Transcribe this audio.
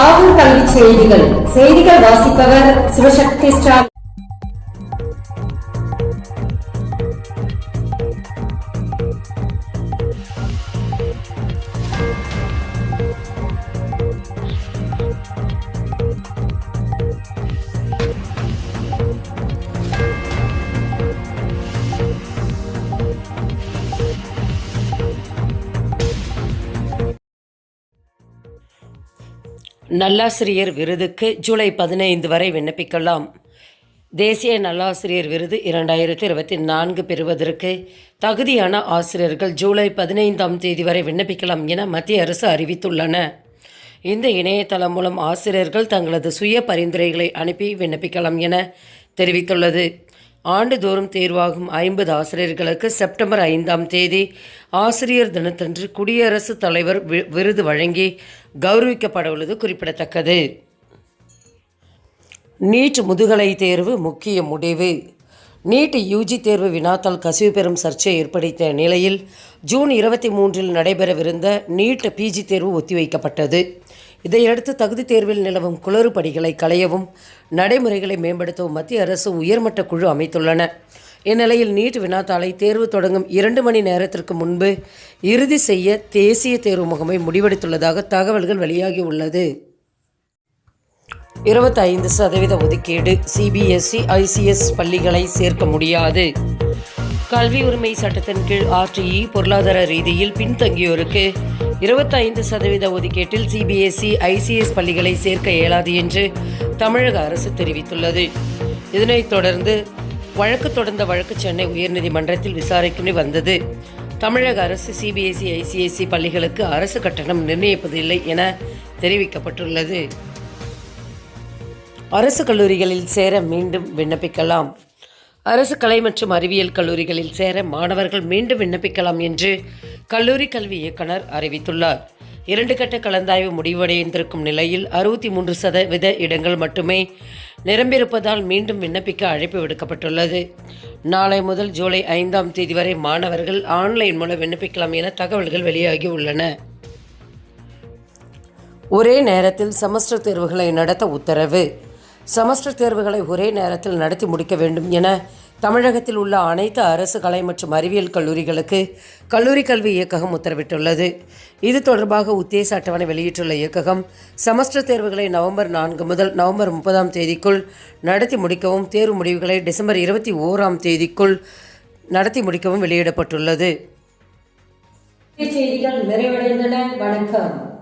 கல்வி செய்திகள். செய்திகள் வாசிப்பவர் சிவசக்தி ஸ்டார் நல்லாசிரியர் விருதுக்கு ஜூலை பதினைந்து வரை விண்ணப்பிக்கலாம். தேசிய நல்லாசிரியர் விருது இரண்டாயிரத்தி இருபத்தி நான்கு பெறுவதற்கு தகுதியான ஆசிரியர்கள் ஜூலை பதினைந்தாம் தேதி வரை விண்ணப்பிக்கலாம் என மத்திய அரசு அறிவித்துள்ளன. இந்த இணையதளம் மூலம் ஆசிரியர்கள் தங்களது சுய பரிந்துரைகளை அனுப்பி விண்ணப்பிக்கலாம் என தெரிவித்துள்ளது. ஆண்டுதோறும் தேர்வாகும் ஐம்பது ஆசிரியர்களுக்கு செப்டம்பர் ஐந்தாம் தேதி ஆசிரியர் தினத்தன்று குடியரசுத் தலைவர் வி- விருது வழங்கி கௌரவிக்கப்பட உள்ளது குறிப்பிடத்தக்கது. நீட் முதுகலை தேர்வு முக்கிய முடிவு. நீட் யூஜி தேர்வு வினாத்தால் கசிவு பெறும் சர்ச்சை ஏற்படுத்த நிலையில் ஜூன் இருபத்தி மூன்றில் நடைபெறவிருந்த நீட் பிஜி தேர்வு ஒத்திவைக்கப்பட்டது. இதையடுத்து தகுதி தேர்வில் நிலவும் குளறுபடிகளை களையவும் நடைமுறைகளை மேம்படுத்தவும் மத்திய அரசு உயர்மட்ட குழு அமைத்துள்ளன. இந்நிலையில் நீட் வினாத்தாளை தேர்வு தொடங்கும் இரண்டு மணி நேரத்திற்கு முன்பு இறுதி செய்ய தேசிய தேர்வு முகமை முடிவெடுத்துள்ளதாக தகவல்கள் வெளியாகியுள்ளது இருபத்தைந்து சதவீத ஒதுக்கீடு சிபிஎஸ்இ ஐசிஎஸ் பள்ளிகளை சேர்க்க முடியாது. கல்வி உரிமை சட்டத்தின் கீழ் ஆர்டிஇ பொருளாதார ரீதியில் பின்தங்கியோருக்கு இருபத்தைந்து சதவீத ஒதுக்கீட்டில் சிபிஎஸ்இ ஐசிஎஸ் பள்ளிகளை சேர்க்க இயலாது என்று தமிழக அரசு தெரிவித்துள்ளது. இதனைத் தொடர்ந்து வழக்கு தொடர்ந்த வழக்கு சென்னை உயர்நீதிமன்றத்தில் விசாரணைக்கு வந்தது. தமிழக அரசு சிபிஎஸ்இ ஐசிஎஸ்இ பள்ளிகளுக்கு அரசு கட்டணம் நிர்ணயிப்பதில்லை என தெரிவிக்கப்பட்டுள்ளது. அரசு கல்லூரிகளில் சேர மீண்டும் விண்ணப்பிக்கலாம். அரசு கலை மற்றும் அறிவியல் கல்லூரிகளில் சேர மாணவர்கள் மீண்டும் விண்ணப்பிக்கலாம் என்று கல்லூரி கல்வி இயக்குனர் அறிவித்துள்ளார். இரண்டு கட்ட கலந்தாய்வு முடிவடைந்திருக்கும் நிலையில் அறுபத்தி மூன்று சதவீத இடங்கள் மட்டுமே நிரம்பியிருப்பதால் மீண்டும் விண்ணப்பிக்க அழைப்பு விடுக்கப்பட்டுள்ளது. நாளை முதல் ஜூலை ஐந்தாம் தேதி வரை மாணவர்கள் ஆன்லைன் மூலம் விண்ணப்பிக்கலாம் என தகவல்கள் வெளியாகி உள்ளன. ஒரே நேரத்தில் செமஸ்டர் தேர்வுகளை நடத்த உத்தரவு. செமஸ்டர் தேர்வுகளை ஒரே நேரத்தில் நடத்தி முடிக்க வேண்டும் என தமிழகத்தில் உள்ள அனைத்து அரசு கலை மற்றும் அறிவியல் கல்லூரிகளுக்கு கல்லூரி கல்வி இயக்ககம் உத்தரவிட்டுள்ளது. இது தொடர்பாக உத்தேச அட்டவணை வெளியிட்டுள்ள இயக்ககம் செமஸ்டர் தேர்வுகளை நவம்பர் நான்கு முதல் நவம்பர் முப்பதாம் தேதிக்குள் நடத்தி முடிக்கவும் தேர்வு முடிவுகளை டிசம்பர் இருபத்தி ஓராம் தேதிக்குள் நடத்தி முடிக்கவும் வெளியிடப்பட்டுள்ளது. செய்திகள் நிறைவடைந்தன. வணக்கம்.